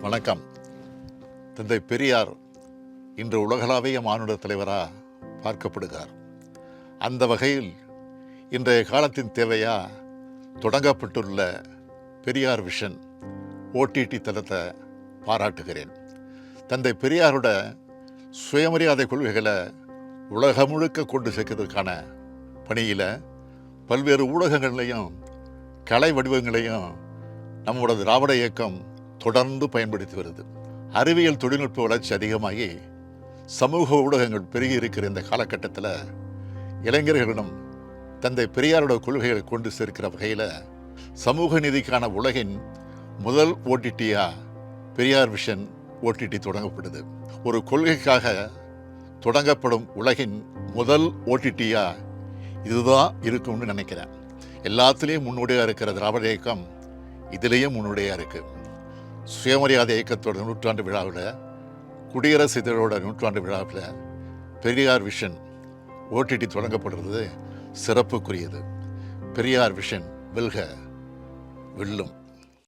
வணக்கம். தந்தை பெரியார் இன்று உலகளாவிய மானுட தலைவராக பார்க்கப்படுகிறார். அந்த வகையில் இன்றைய காலத்தின் தேவையாக தொடங்கப்பட்டுள்ள பெரியார் விஷன் ஓடிடி தளத்தை பாராட்டுகிறேன். தந்தை பெரியாரோட சுயமரியாதை கொள்கைகளை உலகம் முழுக்க கொண்டு சேர்க்கிறதுக்கான பணியில் பல்வேறு ஊடகங்களையும் கலை வடிவங்களையும் நம்மளோட திராவிட இயக்கம் தொடர்ந்து பயன்படுத்தி வருது. அறிவியல் தொழில்நுட்ப வளர்ச்சி அதிகமாகி சமூக ஊடகங்கள் பெருகி இருக்கிற இந்த காலகட்டத்தில் இளைஞர்களிடம் தந்தை பெரியாரோட கொள்கைகளை கொண்டு சேர்க்கிற வகையில் சமூக நீதிக்கான உலகின் முதல் ஓடிடியாக பெரியார் விஷன் ஓடிடி தொடங்கப்படுது. ஒரு கொள்கைக்காக தொடங்கப்படும் உலகின் முதல் ஓடிடியாக இதுதான் இருக்கும்னு நினைக்கிறேன். எல்லாத்துலேயும் முன்னோடியாக இருக்கிற திராவிட இயக்கம் இதுலேயும் முன்னோடியாக இருக்குது சுயமரியாதை இயக்கத்தோட நூற்றாண்டு விழாவில் குடியரசு இதழோட நூற்றாண்டு விழாவில் பெரியார் விஷன் ஓடிடி தொடங்கப்படுறது சிறப்புக்குரியது. பெரியார் விஷன் வெல்க வெல்லும்.